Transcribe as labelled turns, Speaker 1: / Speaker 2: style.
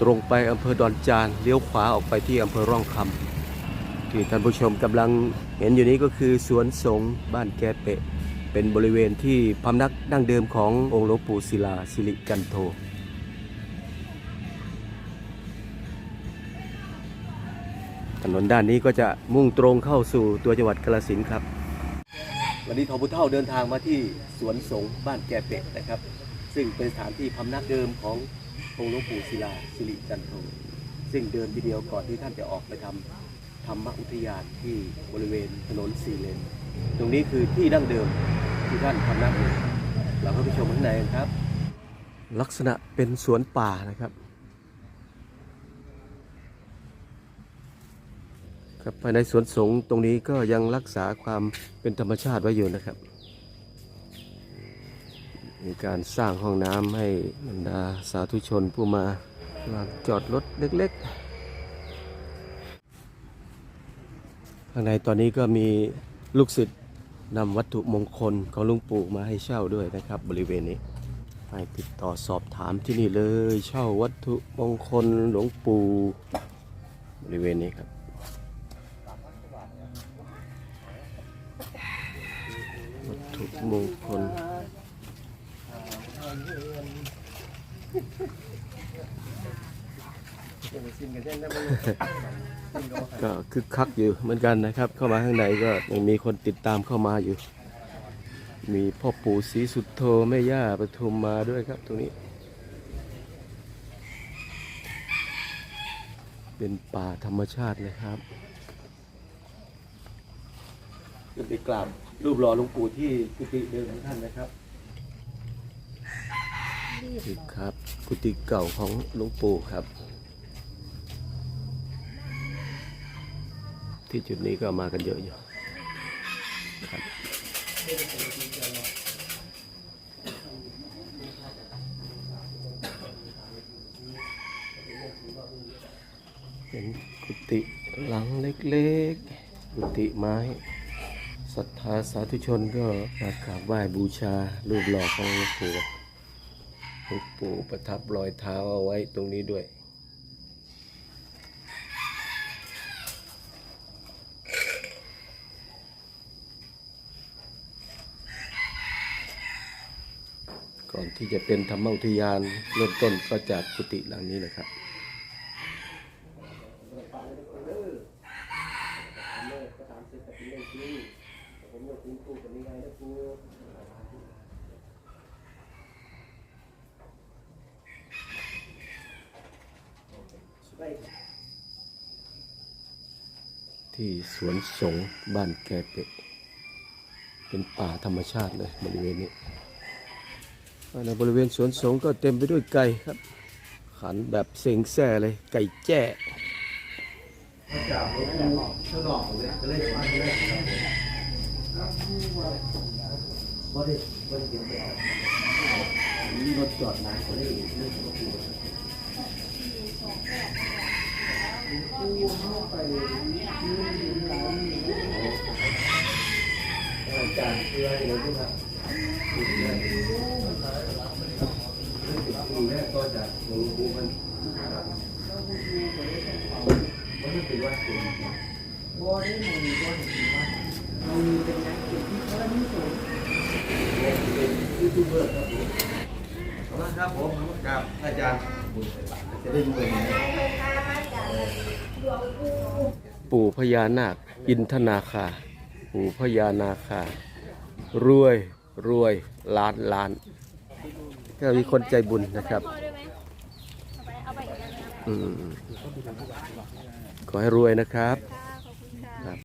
Speaker 1: ตรงไปอำเภอดอนจานเลี้ยวขวาออกไปที่อำเภอร่องคำที่ท่านผู้ชมกำลังเห็นอยู่นี้ก็คือสวนสงฆ์บ้านแกเปะ เป็นบริเวณที่พำนักดั้งเดิมขององค์หลวงปู่ศิลาสิริจันโทถนนด้านนี้ก็จะมุ่งตรงเข้าสู่ตัวจังหวัดกาฬสินธุ์ครับ วันนี้ทอพุเท่าเดินทางมาที่สวนสงฆ์บ้านแกเป็ดนะครับ ซึ่งเป็นสถานที่พำนักเดิมของ องค์หลวงปู่ศิลาสิริจันโทซึ่งเดิมทีเดียวก่อนที่ท่านจะออกไปทำธรรมอุทยานที่บริเวณถนนสี่เลน ตรงนี้คือที่ดั้งเดิมที่ท่านพำนักอยู่เราก็ไปชมข้างในกันครับ ลักษณะเป็นสวนป่านะครับครับภายในสวนสงฆ์ตรงนี้ก็ยังรักษาความเป็นธรรมชาติไว้อยู่นะครับ มีการสร้างห้องน้ำให้บรรดาสาธุชนผู้มาลานจอดรถเล็กๆ ข้างในตอนนี้ก็มีลูกศิษย์นำวัตถุมงคลของหลุงปู่มาให้เช่าด้วยนะครับ บริเวณนี้ให้ติดต่อสอบถามที่นี่เลยเช่าวัตถุมงคลหลวงปู่บริเวณนี้ครับวัตถุมงคล ก็คึกคักอยู่เหมือนกันนะครับ เข้ามาข้างในก็ยังมีคนติดตามเข้ามาอยู่ มีพ่อปู่ศรีสุดโทแม่ย่าปทุมมาด้วยครับตรงนี้ เป็นป่าธรรมชาติเลยครับจะไปกราบรูปหล่อหลวงปู่ที่กุฏิเดิมของท่านนะครับ นี่ครับ กุฏิเก่าของหลวงปู่ครับ ที่จุดนี้ก็มากันเยอะอยู่ครับเป็นกุฏิหลังเล็กๆ กุฏิไม้ศรัทธาสาธุชนก็มากราบไหว้บูชารูปหล่อของหลวงปู่ ลวงปู่ประทับรอยเท้าเอาไว้ตรงนี้ด้วย ก่อนที่จะเป็นธรรมอุทยานเริ่มต้นก็จากกุฏิหลังนี้นะครับ ที่สวนสงบ้านแกเป็ดเป็นป่าธรรมชาติเลยบริเวณนี้ในบริเวณสวนสงก็เต็มไปด้วยไก่ครับ ขันแบบเสียงแซ่เลยไก่แจ้รถจอดนานกว่านี้ อีกเรื่อองปู่อาจารย์เพื่อให้เราด้วยครับปีแรกก็จะหลวงปู่มันมันไม่เป็นวัดเป็น
Speaker 2: บ่ได้หมันบ่ได้ว่ามันเป็นนักเก็บที่เพิ่มที่สุด
Speaker 1: เป็นยูทูบเบอร์ครับผม
Speaker 3: คุณครับผมกับอาจารย์
Speaker 1: จะได้รวยนะปู่พญานาค อินทนาคา ปู่พญานาคา รวยรวยล้านล้านก็มีคนใจบุญนะครับอืมขอให้รวยนะครับ
Speaker 4: ค่ะ